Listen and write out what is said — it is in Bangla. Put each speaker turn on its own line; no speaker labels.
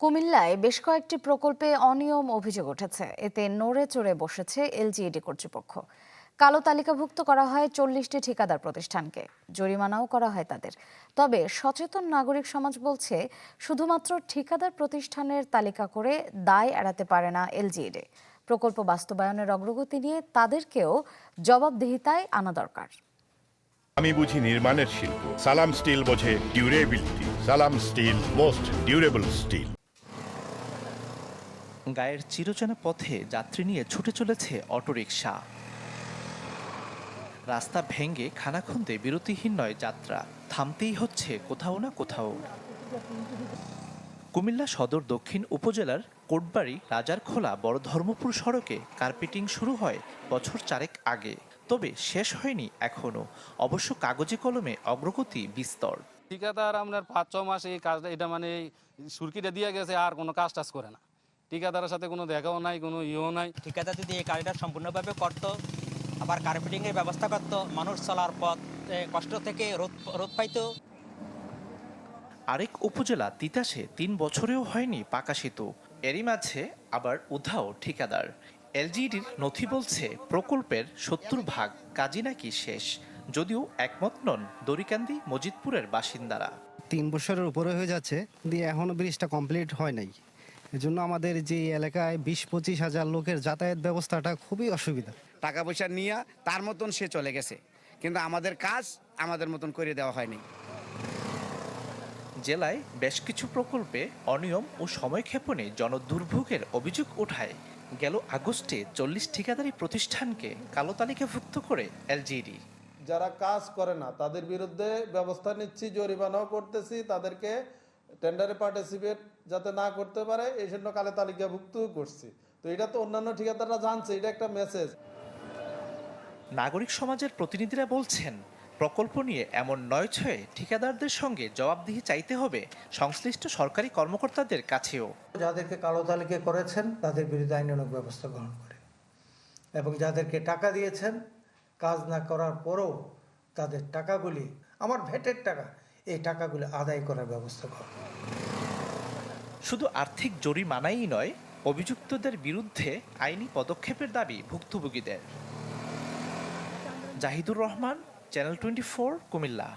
কুমিল্লায় বেশ কয়েকটি প্রকল্পে অনিয়ম অভিযোগ উঠেছে। এতে নড়ে চড়ে বসেছে এলজিইডি কর্তৃপক্ষ। কালো তালিকাভুক্ত করা হয় চল্লিশটি ঠিকাদার প্রতিষ্ঠানকে। জরিমানাও করা হয় তাদের। তবে সচেতন নাগরিক সমাজ বলছে, শুধুমাত্র ঠিকাদার প্রতিষ্ঠানের তালিকা করে দায় এড়াতে পারে না এলজিইডি। প্রকল্প বাস্তবায়নের অগ্রগতি নিয়ে তাদেরকেও জবাবদিহিতায় আনা দরকার।
আমি বুঝি নির্মাণের শিল্প। সালাম স্টিল বোঝে ডিউরেবিলিটি। সালাম স্টিল, মোস্ট ডিউরেবল স্টিল।
গায়ের চিরচেনা পথে যাত্রী নিয়ে ছুটে চলেছে অটোরিকশা। রাস্তা ভেঙে খানাখন্দে বিরতিহীন নয় যাত্রা। থামতেই হচ্ছে কোথাও না কোথাও। কুমিল্লা সদর দক্ষিণ উপজেলার কোটবাড়ি রাজারখোলা বড় ধর্মপুর সড়কে কার্পেটিং শুরু হয় বছর চারেক আগে। তবে শেষ হয়নি এখনও অবশ্য কাগজে কলমে অগ্রগতি বিস্তর।
ঠিকাদার আপনার পাঁচ ছ মাস এই কাজটা এটা মানে সুরকিটা দিয়ে গেছে, আর কোনো কাজ টাজ করে না। ঠিকাদারের সাথে কোনো দেখাও নাই কোনো ইয়েও নাই।
ঠিকাদার যদি এই কাজটা সম্পূর্ণভাবে করত আবার কার্পেটিংয়ের ব্যবস্থা করত মানুষ চলার পথ কষ্ট থেকে রোদ রোদ পাইতো।
আরেক উপজেলা তিতাসে তিন বছরেও হয়নি পাকা সেতু। এরই মাঝে আবার উধাও ঠিকাদার। এলজিডির নথি বলছে প্রকল্পের সত্তর ভাগ কাজই নাকি শেষ যদিও একমত নন দরিকান্দি মজিদপুরের বাসিন্দারা।
তিন বছরের উপরে হয়ে যাচ্ছে দিয়ে এখনও ব্রিজটা কমপ্লিট হয় নাই। এজন্য আমাদের যে এলাকায় বিশ পঁচিশ হাজার লোকের যাতায়াত ব্যবস্থাটা খুবই অসুবিধা।
টাকা পয়সা নিয়ে তার মতন সে চলে গেছে। কিন্তু আমাদের কাজ আমাদের মতন করে দেওয়া হয়নি।
জেলায় বেশ কিছু প্রকল্পে অনিয়ম ও সময়ক্ষেপণে জনদুর্ভোগের অভিযোগ ওঠায়। গেল আগস্টে চল্লিশ ঠিকাদারি প্রতিষ্ঠানকে কালো তালিকাভুক্ত করে এলজিডি।
যারা কাজ করে না তাদের বিরুদ্ধে ব্যবস্থা নিচ্ছি জরিমানাও করতেছি তাদেরকে টেন্ডারে পার্টিসিপেট যাতে না করতে পারে এই জন্য কালে তালিকাভুক্ত করছি। তো এটা তো অন্যান্য ঠিকাদাররা জানছে এটা একটা মেসেজ
নাগরিক সমাজের প্রতিনিধিরা বলছেন প্রকল্প নিয়ে এমন নয় ছয়ে ঠিকাদারদের সঙ্গে জবাবদিহি চাইতে হবে সংশ্লিষ্ট সরকারি কর্মকর্তাদের কাছেও।
যাদেরকে কালো তালিকা করেছেন তাদের বিরুদ্ধে আইনানুগ ব্যবস্থা গ্রহণ করে। এবং যাদেরকে টাকা দিয়েছেন কাজ না করার পরেও তাদের টাকাগুলি আমার ভেটের টাকা এই টাকাগুলো আদায় করার ব্যবস্থা করে।
শুধু আর্থিক জরিমানাই নয়, অভিযুক্তদের বিরুদ্ধে আইনি পদক্ষেপের দাবি ভুক্তভোগীদের। Zahidur Rahman, channel twenty four, Comilla.